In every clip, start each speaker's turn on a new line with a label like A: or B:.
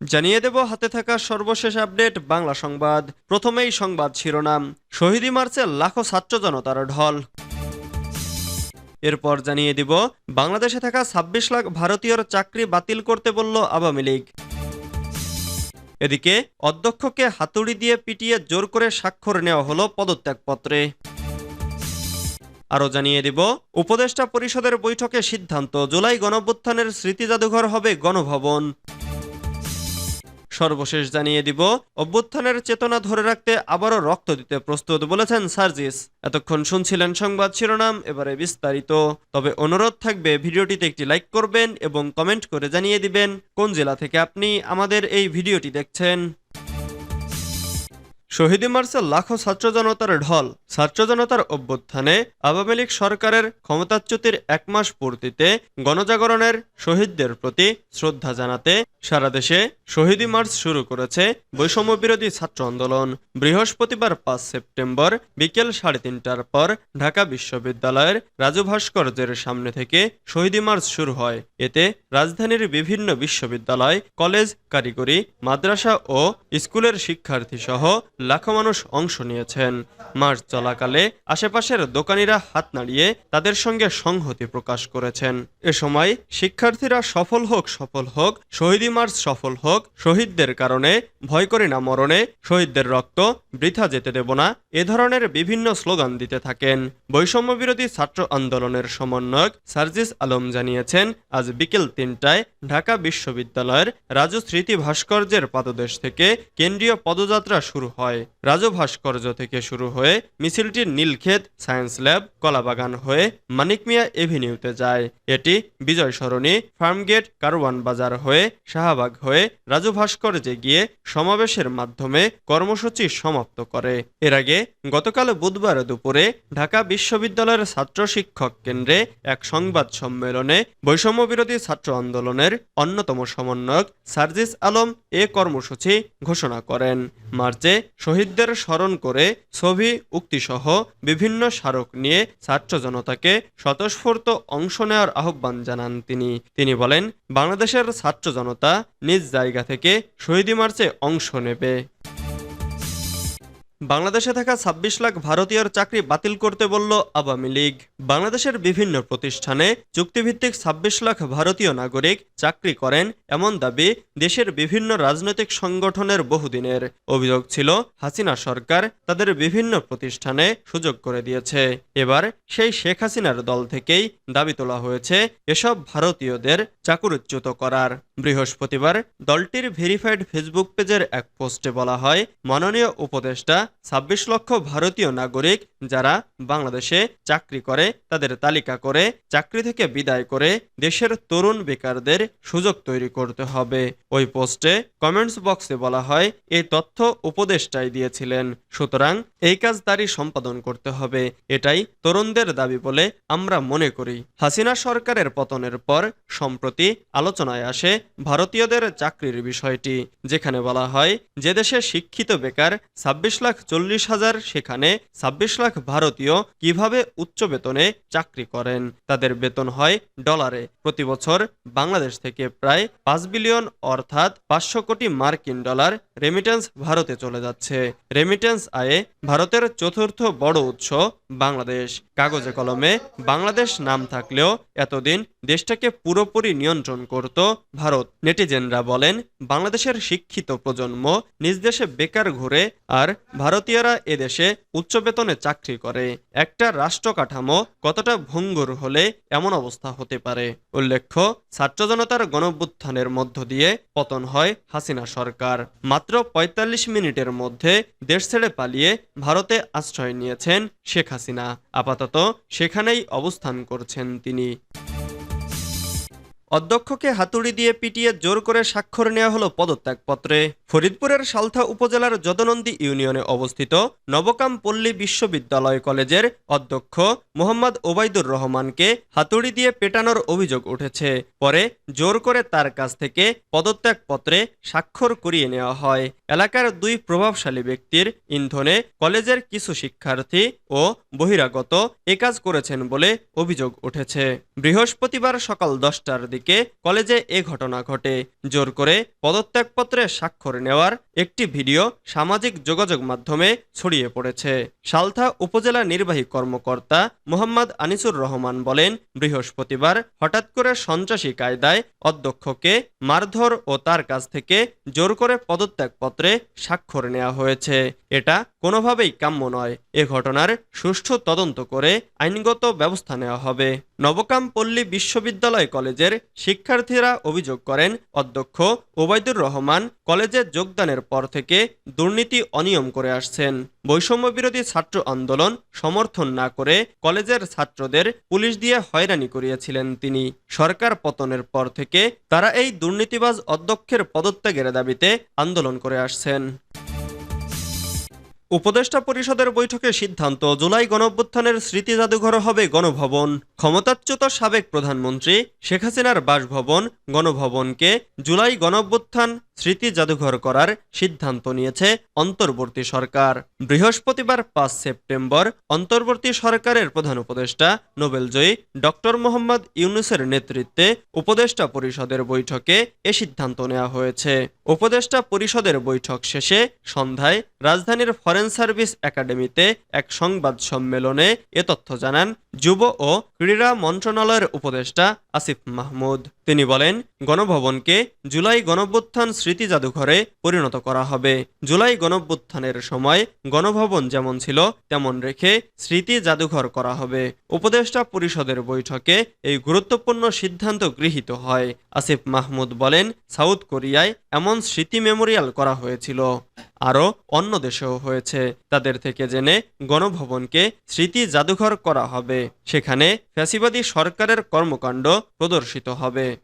A: জানিয়ে দেব, হাতে থাকা সর্বশেষ আপডেট, বাংলা সংবাদ। প্রথমেই সংবাদ শিরোনাম। শহীদি মার্চে লাখো ছাত্র জনতার ঢল। এরপর জানিয়ে দিব, বাংলাদেশে থাকা ছাব্বিশ লাখ ভারতীয়র চাকরি বাতিল করতে বলল আওয়ামী লীগ। এদিকে, অধ্যক্ষকে হাতুড়ি দিয়ে পিটিয়ে জোর করে স্বাক্ষর নেওয়া হলো পদত্যাগপত্রে। আরও জানিয়ে দিব, উপদেষ্টা পরিষদের বৈঠকে সিদ্ধান্ত, জুলাই গণঅভ্যুত্থানের স্মৃতি জাদুঘর হবে গণভবন। সর্বশেষ জানিয়ে দিব। অভ্যুত্থানের চেতনা ধরে রাখতে আবারও রক্ত দিতে প্রস্তুত বলেছেন সার্জিস। এতক্ষণ শুনছিলেন সংবাদ শিরোনাম, এবারে বিস্তারিত। তবে অনুরোধ থাকবে, ভিডিওটিতে একটি লাইক করবেন এবং কমেন্ট করে জানিয়ে দিবেন কোন জেলা থেকে আপনি আমাদের এই ভিডিওটি দেখছেন। শহীদ মার্চে লাখো ছাত্র জনতার ঢল ছাত্র জনতার অভ্যুত্থানে আওয়ামী লীগ সরকারের ক্ষমতাচ্যুতির এক মাস পূর্তিতে গণজাগরণের শহীদদের প্রতি শ্রদ্ধা জানাতে সারা দেশে শহীদি মার্চ শুরু করেছে বৈষম্য বিরোধী ছাত্র আন্দোলন। বৃহস্পতিবার পাঁচ সেপ্টেম্বর বিকেল সাড়ে তিনটার পর ঢাকা বিশ্ববিদ্যালয়ের রাজু ভাস্কর্যের সামনে থেকে শহীদি মার্চ শুরু হয়। এতে রাজধানীর বিভিন্ন বিশ্ববিদ্যালয়, কলেজ, কারিগরি, মাদ্রাসা ও স্কুলের শিক্ষার্থী সহ লাখো মানুষ অংশ নিয়েছেন। মার্চ চলাকালে আশেপাশের দোকানিরা হাত নাড়িয়ে তাদের সঙ্গে সংহতি প্রকাশ করেছেন। এ সময় শিক্ষার্থীরা সফল হোক সফল হোক, শহীদি মার্চ সফল হোক, শহীদদের কারণে ভয় করি না মরণে, শহীদদের রক্ত বৃথা যেতে দেব না, এ ধরনের বিভিন্ন স্লোগান দিতে থাকেন। বৈষম্য বিরোধী ছাত্র আন্দোলনের সমন্বয়ক সার্জিস আলম জানিয়েছেন, আজ বিকেল তিনটায় ঢাকা বিশ্ববিদ্যালয়ের রাজু স্মৃতি ভাস্কর্যের পাদদেশ থেকে কেন্দ্রীয় পদযাত্রা শুরু হয়। রাজু ভাস্কর্য থেকে শুরু হয়ে মিছিলটি নীলক্ষেত, সায়েন্স ল্যাব, কলাবাগান হয়ে মানিক মিয়া এভিনিউতে যায়। এটি বিজয় সরণি, ফার্মগেট, কারওয়ান বাজার হয়ে শাহবাগ হয়ে রাজু ভাস্কর্যে গিয়ে সমাবেশের মাধ্যমে কর্মসূচি সমাপ্ত করে। এর আগে গতকাল বুধবার দুপুরে ঢাকা বিশ্ববিদ্যালয়ের ছাত্র শিক্ষক কেন্দ্রে এক সংবাদ সম্মেলনে বৈষম্য বিরোধী ছাত্র আন্দোলনের অন্যতম সমন্বয়ক সার্জিস আলম এ কর্মসূচি ঘোষণা করেন। মার্চে শহীদদের স্মরণ করে ছবি, উক্তিসহ বিভিন্ন স্মারক নিয়ে ছাত্র জনতাকে স্বতঃস্ফূর্ত অংশ নেওয়ার আহ্বান জানান তিনি। তিনি বলেন, বাংলাদেশের ছাত্র জনতা নিজ জায়গা থেকে শহীদি মার্চে অংশ নেবে। বাংলাদেশে থাকা ছাব্বিশ লাখ ভারতীয়র চাকরি বাতিল করতে বলল আওয়ামী লীগ। বাংলাদেশের বিভিন্ন প্রতিষ্ঠানে চুক্তিভিত্তিক ছাব্বিশ লাখ ভারতীয় নাগরিক চাকরি করেন এমন দাবি দেশের বিভিন্ন রাজনৈতিক সংগঠনের বহুদিনের। অভিযোগ ছিল, হাসিনা সরকার তাদের বিভিন্ন প্রতিষ্ঠানে সুযোগ করে দিয়েছে। এবার সেই শেখ হাসিনার দল থেকেই দাবি তোলা হয়েছে, এসব ভারতীয়দের চাকুরুচ্যুত করার। বৃহস্পতিবার দলটির ভেরিফাইড ফেসবুক পেজের এক পোস্টে বলা হয়, মাননীয় উপদেষ্টা ছাব্বিশ লক্ষ ভারতীয় নাগরিক যারা বাংলাদেশে চাকরি করে তাদের তালিকা করে, চাকরি থেকে বিদায় করে দেশের তরুণ বেকারদের সুযোগ তৈরি করতে হবে। ওই পোস্টে কমেন্টস বক্সে বলা হয় এই তথ্য উপদেষ্টাই দিয়েছিলেন। সুতরাং এই কাজ তারই সম্পাদন করতে হবে। এটাই তরুণদের দাবি বলে আমরা মনে করি। হাসিনা সরকারের পতনের পর সম্প্রতি আলোচনায় আসে ভারতীয়দের চাকরির বিষয়টি, যেখানে বলা হয়, যে দেশে শিক্ষিত বেকার ছাব্বিশ লাখ চল্লিশ হাজার, সেখানে ছাব্বিশ লাখ ভারতীয় কীভাবে উচ্চ বেতনে চাকরি করেন? তাদের বেতন হয় ডলারে। প্রতি বছর বাংলাদেশ থেকে প্রায় পাঁচ বিলিয়ন, অর্থাৎ পাঁচশো কোটি মার্কিন ডলার রেমিটেন্স ভারতে চলে যাচ্ছে। রেমিটেন্স আয়ে ভারতের চতুর্থ বড় উৎস বাংলাদেশ কাগজে কলমে বাংলাদেশ নাম থাকলেও এতদিন দেশটাকে পুরোপুরি নিয়ন্ত্রণ করত ভারত। নেটিজেনরা বলেন, বাংলাদেশের শিক্ষিত প্রজন্ম নিজ দেশে বেকার ঘুরে আর ভারতীয়রা এদেশে উচ্চ বেতনে চাকরি করে। একটা রাষ্ট্র কাঠামো কতটা ভঙ্গুর হলে এমন অবস্থা হতে পারে? উল্লেখ্য, ছাত্র জনতার গণভ্যুত্থানের মধ্য দিয়ে পতন হয় হাসিনা সরকার। মাত্র ৪৫ মিনিটের মধ্যে দেশ ছেড়ে পালিয়ে ভারতে আশ্রয় নিয়েছেন শেখ হাসিনা আপাতত সেখানেই অবস্থান করছেন তিনি। অধ্যক্ষকে হাতুড়ি দিয়ে পিটিয়ে জোর করে স্বাক্ষর নেওয়া হলো পদত্যাগপত্রে। ফরিদপুরের সালথা উপজেলার যদনন্দী ইউনিয়নে অবস্থিত নবকাম পল্লী বিশ্ববিদ্যালয় কলেজের অধ্যক্ষ মোহাম্মদ ওবায়দুর রহমানকে হাতুড়ি দিয়ে পেটানোর অভিযোগ উঠেছে। পরে জোর করে তার কাছ থেকে পদত্যাগপত্রে স্বাক্ষর করিয়ে নেওয়া হয়। এলাকার দুই প্রভাবশালী ব্যক্তির ইন্ধনে কলেজের কিছু শিক্ষার্থী ও বহিরাগত একাজ করেছেন বলে অভিযোগ উঠেছে। বৃহস্পতিবার সকাল দশটার দিকে তারিখে কলেজে এ ঘটনা ঘটে। জোর করে পদত্যাগপত্রে স্বাক্ষর নেওয়ার একটি ভিডিও সামাজিক যোগাযোগ মাধ্যমে ছড়িয়ে পড়েছে। সালথা উপজেলা নির্বাহী কর্মকর্তা মোহাম্মদ আনিসুর রহমান বলেন, বৃহস্পতিবার হঠাৎ করে সন্ত্রাসী কায়দায় অধ্যক্ষকে মারধর ও তার কাছ থেকে জোর করে পদত্যাগপত্রে স্বাক্ষর নেওয়া হয়েছে। এটা কোনোভাবেই কাম্য নয়। এ ঘটনার সুষ্ঠু তদন্ত করে আইনগত ব্যবস্থা নেওয়া হবে। নবকাম পল্লী বিশ্ববিদ্যালয় কলেজের শিক্ষার্থীরা অভিযোগ করেন, অধ্যক্ষ ওবায়দুর রহমান কলেজে যোগদানের পর থেকে দুর্নীতি অনিয়ম করে আসছেন। বৈষম্য বিরোধী ছাত্র আন্দোলন সমর্থন না করে কলেজের ছাত্রদের পুলিশ দিয়ে হয়রানি করিয়েছিলেন তিনি। সরকার পতনের পর থেকে তারা এই দুর্নীতিবাজ অধ্যক্ষের পদত্যাগের দাবিতে আন্দোলন করে আসছেন। উপদেষ্টা পরিষদের বৈঠকে সিদ্ধান্ত, জুলাই গণঅভ্যুত্থানের স্মৃতি জাদুঘর হবে গণভবন। ক্ষমতাচ্যুত সাবেক প্রধানমন্ত্রী শেখ হাসিনার বাসভবন, গণভবনকে জুলাই গণঅভ্যুত্থান স্মৃতি জাদুঘর করার সিদ্ধান্ত নিয়েছে অন্তর্বর্তী সরকার। বৃহস্পতিবার পাঁচ সেপ্টেম্বর অন্তর্বর্তী সরকারের প্রধান উপদেষ্টা, নোবেলজয়ী ডক্টর মোহাম্মদ ইউনুসের নেতৃত্বে উপদেষ্টা পরিষদের বৈঠকে এ সিদ্ধান্ত নেওয়া হয়েছে। উপদেষ্টা পরিষদের বৈঠক শেষে সন্ধ্যায় রাজধানীর ফরেন সার্ভিস একাডেমিতে এক সংবাদ সম্মেলনে এ তথ্য জানান। যুব ও ক্রীড়া মন্ত্রণালয়ের উপদেষ্টা আসিফ মাহমুদ। তিনি বলেন, গণভবনকে জুলাই গণভ্যুত্থান স্মৃতি জাদুঘরে পরিণত করা হবে। জুলাই গণভ্যুত্থানের সময় গণভবন যেমন ছিল, তেমন রেখে স্মৃতি জাদুঘর করা হবে। উপদেষ্টা পরিষদের বৈঠকে এই গুরুত্বপূর্ণ সিদ্ধান্ত গৃহীত হয়। আসিফ মাহমুদ বলেন, সাউথ কোরিয়ায় এমন স্মৃতি মেমোরিয়াল করা হয়েছিল। আরও অন্য দেশেও হয়েছে। তাদের থেকে জেনে গণভবনকে স্মৃতি জাদুঘর করা হবে। সেখানে ফ্যাসিবাদী সরকারের কর্মকাণ্ড প্রদর্শিত হবে।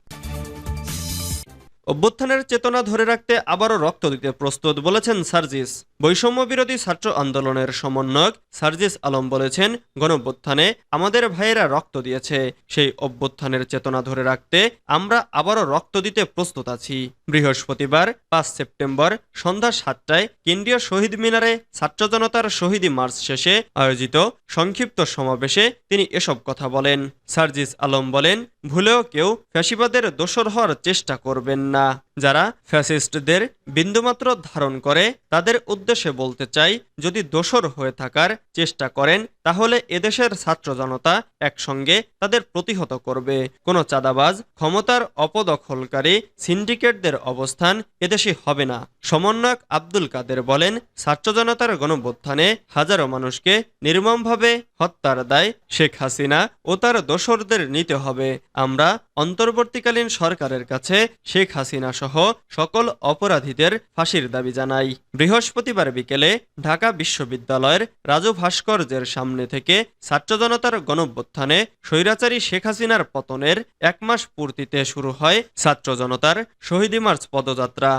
A: অভ্যুত্থানের চেতনা ধরে রাখতে আবারও রক্ত দিতে প্রস্তুত বলেছেন সার্জিস। বৈষম্য বিরোধী ছাত্র আন্দোলনের সমন্বয়ক সার্জিস আলম বলেছেন, গণঅভ্যুত্থানে আমাদের ভাইয়েরা রক্ত দিয়েছে। সেই অভ্যুত্থানের চেতনা ধরে রাখতে আমরা আবারও রক্ত দিতে প্রস্তুত আছি। বৃহস্পতিবার, পাঁচ সেপ্টেম্বর, সন্ধ্যা সাতটায় কেন্দ্রীয় শহীদ মিনারে ছাত্র জনতার শহীদী মার্চ শেষে আয়োজিত সংক্ষিপ্ত সমাবেশে তিনি এসব কথা বলেন। সার্জিস আলম বলেন, ভুলেও কেউ ফ্যাসিবাদের দোসর হওয়ার চেষ্টা করবেন না। যারা ফ্যাসিস্টদের বিন্দুমাত্র ধারণ করে, তাদের উদ্দেশ্যে বলতে চাই, যদি দোসর হয়ে থাকার চেষ্টা করেন, তাহলে এদেশের ছাত্র জনতা একসঙ্গে তাদের প্রতিহত করবে। কোনো চাঁদাবাজ, ক্ষমতার অপদখলকারী, সিন্ডিকেটদের অবস্থান এদেশে হবে না। সমন্বয়ক আব্দুল কাদের বলেন, ছাত্র জনতার গণভ্যুত্থানে হাজারো মানুষকে নির্মমভাবে হত্যার দায় শেখ হাসিনা ও তার দোসরদের নিতে হবে। আমরা অন্তর্বর্তীকালীন সরকারের কাছে শেখ হাসিনা সহ সকল অপরাধীদের ফাঁসির দাবি জানাই। বৃহস্পতিবার বিকেলে ঢাকা বিশ্ববিদ্যালয়ের রাজু ভাস্কর্যের সামনে থেকে ছাত্র জনতার গণভ্যুত্থানে স্বৈরাচারী শেখ হাসিনার পতনের এক মাস পূর্তিতে শুরু হয় ছাত্র জনতার শহীদ মার্চ পদযাত্রা।